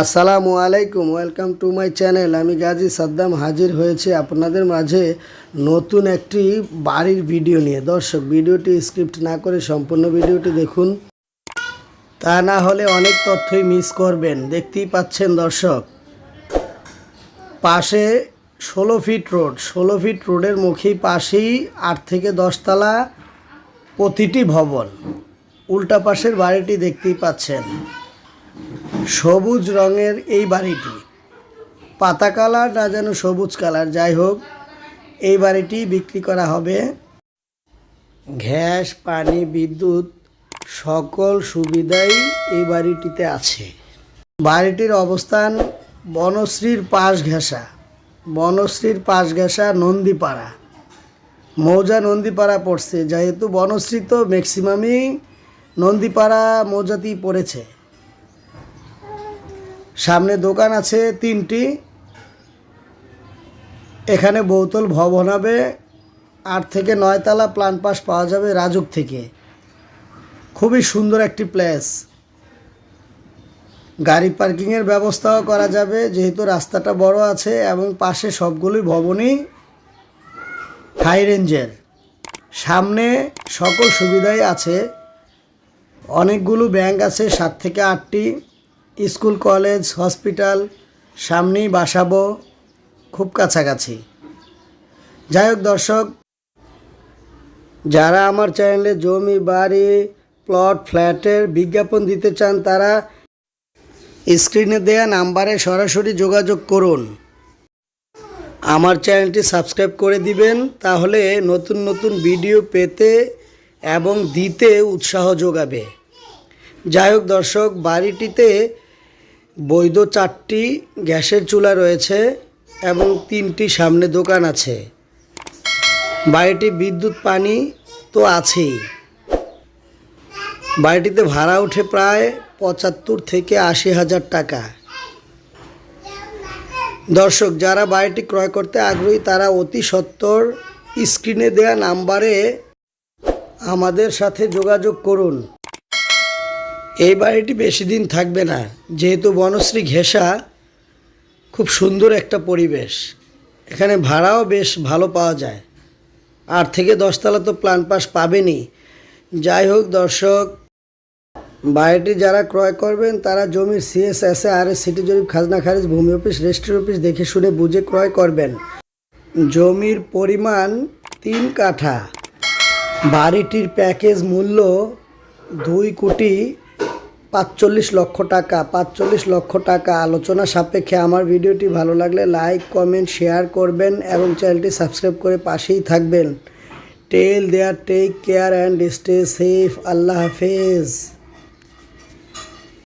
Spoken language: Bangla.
আসসালামু আলাইকুম, ওয়েলকাম টু মাই চ্যানেল। আমি গাজী সাদ্দাম হাজির হয়েছে আপনাদের মাঝে নতুন একটি বাড়ির ভিডিও নিয়ে। দর্শক, ভিডিওটি স্ক্রিপ্ট না করে সম্পূর্ণ ভিডিওটি দেখুন। তা না হলে অনেক তথ্যই মিস করবেন। দেখতেই পাচ্ছেন দর্শক, পাশে ষোলো ফিট রোড। ষোলো ফিট রোডের মুখেই পাশেই আট থেকে দশতলা প্রতিটি ভবন। উল্টা পাশের বাড়িটি দেখতেই পাচ্ছেন। সবুজ রঙের এই বাড়িটি। পাতা কালার না যেন সবুজ কালার। যাই হোক, এই বাড়িটি বিক্রি করা হবে। গ্যাস, পানি, বিদ্যুৎ, সকল সুবিধাই এই বাড়িটিতে আছে। বাড়িটির অবস্থান বনশ্রীর পাশ ঘেঁষা। বনশ্রীর পাশ ঘেঁষা নন্দীপাড়া। মৌজা নন্দীপাড়া পড়ছে। যেহেতু বনশ্রী তো ম্যাক্সিমামই নন্দীপাড়া মৌজাতেই পড়েছে। সামনে দোকান আছে তিনটি। এখানে বহুতল ভবন হবে। আট থেকে নয়তলা প্লান পাস পাওয়া যাবে রাজুক থেকে। খুবই সুন্দর একটি প্লেস। গাড়ি পার্কিংয়ের ব্যবস্থাও করা যাবে, যেহেতু রাস্তাটা বড় আছে এবং পাশে সবগুলোই ভবনই হাই রেঞ্জের। সামনে সকল সুবিধাই আছে। অনেকগুলো ব্যাংক আছে, সাত থেকে আটটি। স্কুল, কলেজ, হসপিটাল, সামনেই বাসাবো, খুব কাছাকাছি। যাই হোক দর্শক, যারা আমার চ্যানেলে জমি, বাড়ি, প্লট, ফ্ল্যাটের বিজ্ঞাপন দিতে চান, তারা স্ক্রিনে দেয়া নাম্বারে সরাসরি যোগাযোগ করুন। আমার চ্যানেলটি সাবস্ক্রাইব করে দিবেন, তাহলে নতুন নতুন ভিডিও পেতে এবং দিতে উৎসাহ যোগাবে। যাই হোক দর্শক, বাড়িটিতে বৈধ চারটি গ্যাসের চুলা রয়েছে এবং তিনটি সামনে দোকান আছে। বাড়িটি বিদ্যুৎ, পানি তো আছেই। বাড়িটিতে ভাড়া ওঠে প্রায় পঁচাত্তর থেকে আশি হাজার টাকা। দর্শক, যারা বাড়িটি ক্রয় করতে আগ্রহী, তারা অতি সত্বর স্ক্রিনে দেয়া নাম্বারে আমাদের সাথে যোগাযোগ করুন। এই বাড়িটি বেশি দিন থাকবে না। যেহেতু বনশ্রী ঘেঁষা, খুব সুন্দর একটা পরিবেশ। এখানে ভাড়াও বেশ ভালো পাওয়া যায়। আট থেকে দশতলা তো প্ল্যান পাস পাবেনই। যাই হোক দর্শক, বাড়িটি যারা ক্রয় করবেন, তারা জমির সিএস এস আর সিটি জরিপ, খাজনা খারিজ, ভূমি অফিস, রেজিস্ট্রি অফিস দেখে শুনে বুঝে ক্রয় করবেন। জমির পরিমাণ তিন কাঠা। বাড়িটির প্যাকেজ মূল্য দুই কোটি পাঁচচল্লিশ লক্ষ টাকা, পাঁচচল্লিশ লক্ষ টাকা আলোচনা সাপেক্ষে। আমার ভিডিওটি ভালো লাগলে লাইক, কমেন্ট, শেয়ার করবেন এবং চ্যানেলটি সাবস্ক্রাইব করে পাশেই থাকবেন। Tell there take care and stay safe আল্লাহ হাফেজ।